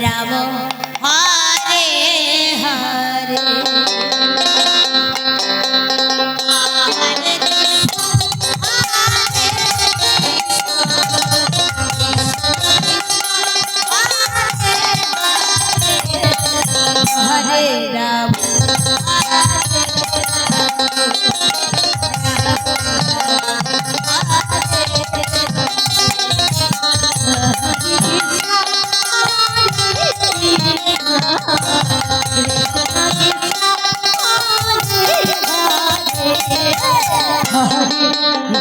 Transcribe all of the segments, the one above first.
പകരാവോ ആ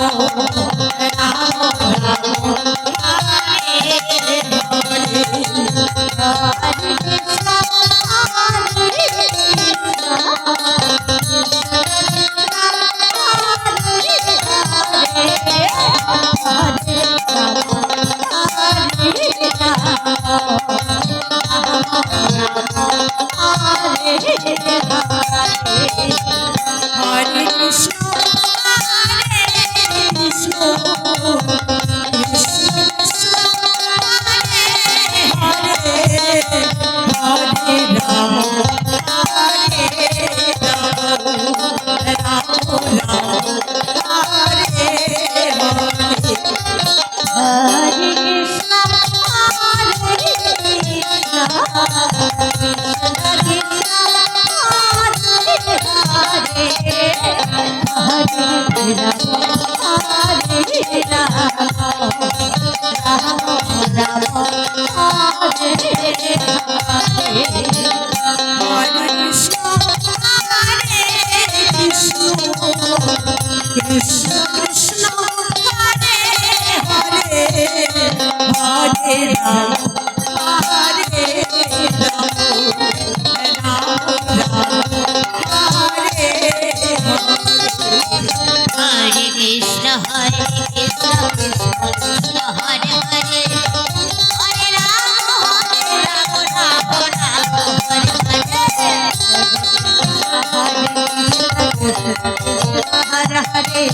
Ram Ram Hare Ram हर हरे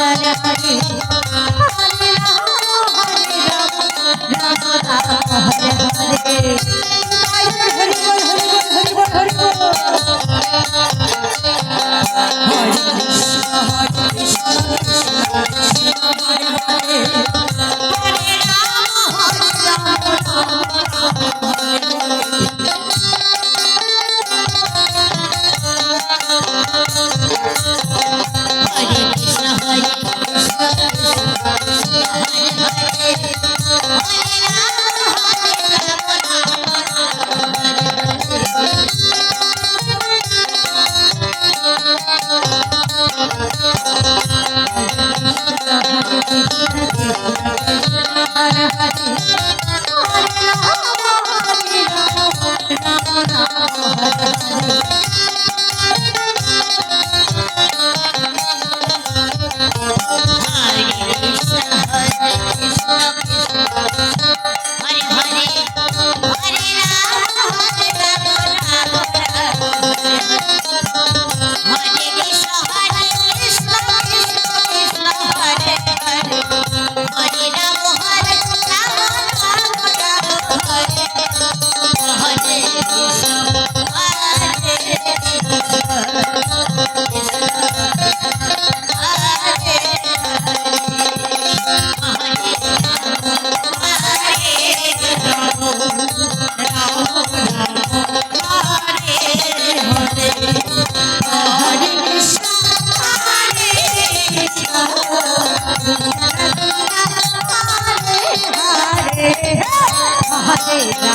রে। হরে